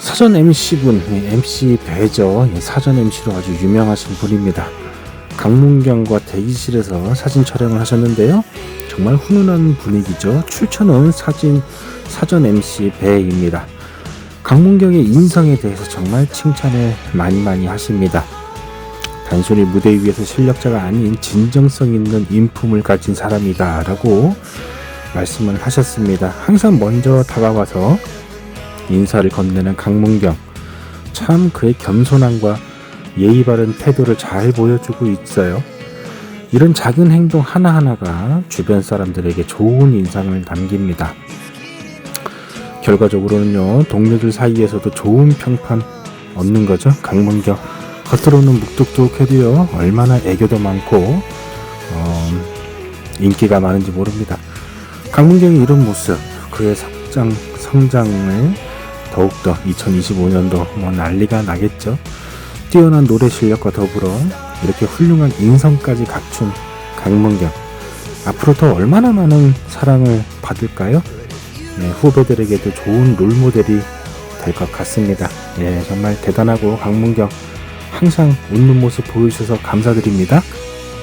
사전 MC분, MC. 예, 사전 MC로 아주 유명하신 분입니다. 강문경과 대기실에서 사진 촬영을 하셨는데요. 정말 훈훈한 분위기죠. 출처는 사진 사전 MC 배입니다. 강문경의 인성에 대해서 정말 칭찬을 많이 많이 하십니다. 단순히 무대 위에서 실력자가 아닌 진정성 있는 인품을 가진 사람이다라고 말씀을 하셨습니다. 항상 먼저 다가와서 인사를 건네는 강문경. 참 그의 겸손함과 예의 바른 태도를 잘 보여주고 있어요. 이런 작은 행동 하나하나가 주변 사람들에게 좋은 인상을 남깁니다. 결과적으로는요, 동료들 사이에서도 좋은 평판 얻는 거죠. 강문경. 겉으로는 묵뚝뚝해도요, 얼마나 애교도 많고, 어, 인기가 많은지 모릅니다. 강문경의 이런 모습, 그의 성장, 성장을 더욱더 2025년도 뭐 난리가 나겠죠. 뛰어난 노래 실력과 더불어 이렇게 훌륭한 인성까지 갖춘 강문경. 앞으로 더 얼마나 많은 사랑을 받을까요? 네, 후배들에게도 좋은 롤모델이 될 것 같습니다. 예, 정말 대단하고 강문경 항상 웃는 모습 보여주셔서 감사드립니다.